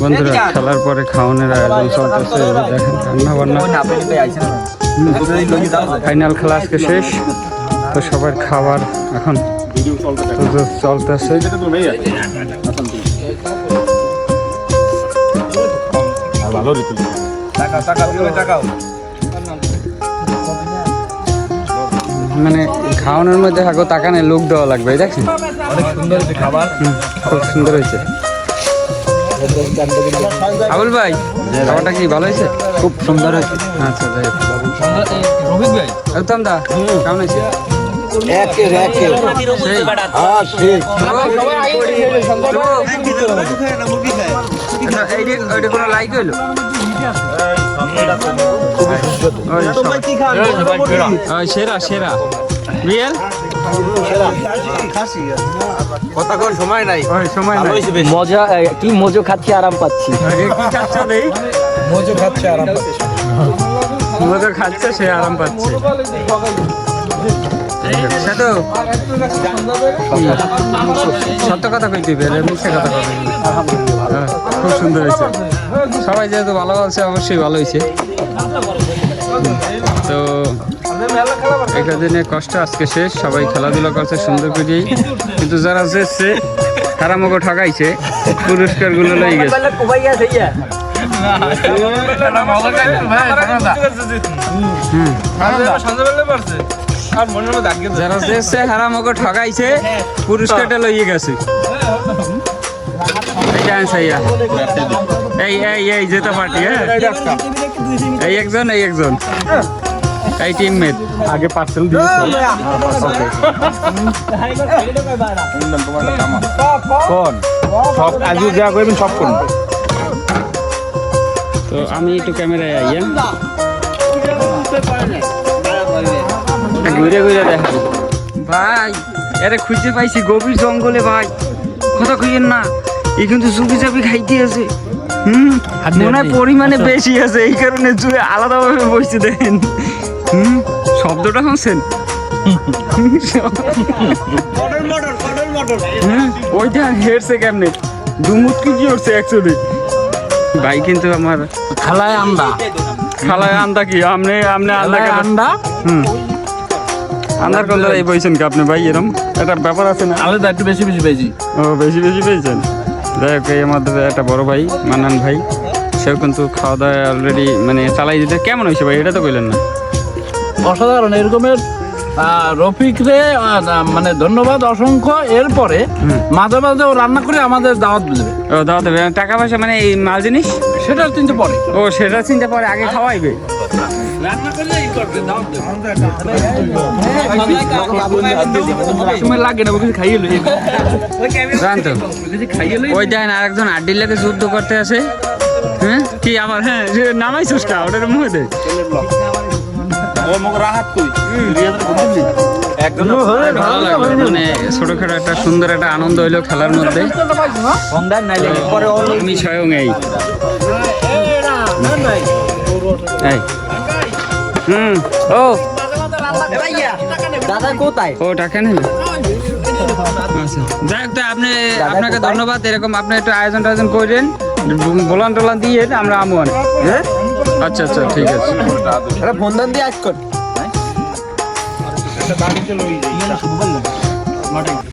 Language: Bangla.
বন্ধুরা খেলার পরে খাওয়ানোর আয়োজন চলতেছে দেখেন রান্না বান্না ফাইনাল খেলা আজকে শেষ। তো সবার খাবার এখন চলতেছে। মানে খাওয়ানোর মধ্যে হাগো তাকানে লোক দেওয়া লাগবে দেখেন? অনেক সুন্দর খাবার। খুব সুন্দর হয়েছে। আবুল ভাই খাবারটা কি ভালো হয়েছে? খুব সুন্দর হয়েছে। আচ্ছা যাই। রোহিত ভাই একদম দা কেমন হয়েছে? সেই হ্যাঁ আচ্ছা, কোনো লাইক হইল? সেরা সেরা কতক্ষণ সময় নাই মজা কি মজো খাচ্ছি আরাম পাচ্ছি মজো খাচ্ছে আরাম মজা খাচ্ছে, সে আরাম পাচ্ছে। সত্য কথা কই দিবে মিথ্যে কথা কই দিবি। হ্যাঁ, খুব সুন্দর হয়েছে। সবাই যেহেতু ভালো বলছে অবশ্যই ভালো হয়েছে। তো একটা দিনের কষ্ট আজকে শেষ সবাই খেলাধুলা করছে সুন্দর করেই। কিন্তু যারা যেচ্ছে তারা মুখে ঠকাইছে পুরস্কারগুলো লই গেছে। হুম যারা যেচ্ছে হারা মুখে ঠকাইছে পুরস্কারটা লইয়ে গেছে। এই এই এই যেতে পার্টি হ্যাঁ? এই একজন এই একজন। এই টিমমেট আগে পার্সেল দিয়েছে। কোন? সব আজকে যা করবেন সব করুন। তো আমি একটু ক্যামেরায় আইয়া। ঘুরে ঘুরে দেখাবো। ভাই এটা খুঁজে পাইছি গভীর জঙ্গলে ভাই। কথা কইয়েন না এই কিন্তু চুপি চাপি খাইতে আছে। হুম? মনে হয় পরিমাণে বেশি আছে এই কারণে জুয়ে আলাদাভাবে বসছে দেখেন। হুম? শব্দটা শুনছেন? হ্যাঁ, ওইটা হেরছে কেমনে? দুমুট কি হচ্ছে অ্যাকচুয়ালি ভাই কিন্তু আমার খালায় আন্দা খালায় আন্দা কি? আপনি আপনি আন্দা? আন্দা হুম। আন্দার কোন জায়গায় বইছেন কি আপনি ভাই এরকম একটা ব্যাপার আছে না? আলাদা একটু বেশি বেশি পেয়েছি। ও বেশি বেশি পেয়েছেন? যাই হোক এই আমাদের একটা বড় ভাই মানান ভাই সেও কিন্তু খাওয়া দাওয়া অলরেডি মানে চালাই দিতে কেমন হয়েছে ভাই? এটা তো কইলেন না। অসাধারণ এরকমের রফিক রে মানে ধন্যবাদ অসংখ্য। এরপরে মাঝে মাঝে ও রান্না করে আমাদের দাওয়াত দেবে। ও দাও দেবে। টাকা পয়সা মানে এই মাল জিনিস? সেটা চিনতে পরে। ও সেটা চিন্তা পরে আগে খাওয়াইবে। সময় না ওকে খাইয়ে লই ওই দেখেন আরেকজন আড্ডির লাগে যুদ্ধ করতে আসে। হ্যাঁ? কি আবার হ্যাঁ যে নামাইছিস কা ওটার মুখে মানে ছোটখাটো একটা সুন্দর একটা আনন্দ হইল খেলার মধ্যে। আমি স্বয়ং এই। এই। হুম ও। দাদা কোথায়? ও টাকা নিলে আচ্ছা। যাই হোক আপনি আপনাকে ধন্যবাদ। এরকম আপনি একটু আয়োজন টায়োজন করেন। বলান টলান দিয়ে আমরা আমু হ্যাঁ? আচ্ছা আচ্ছা ঠিক আছে। এটা ফোন দান দিয়ে আজ কর।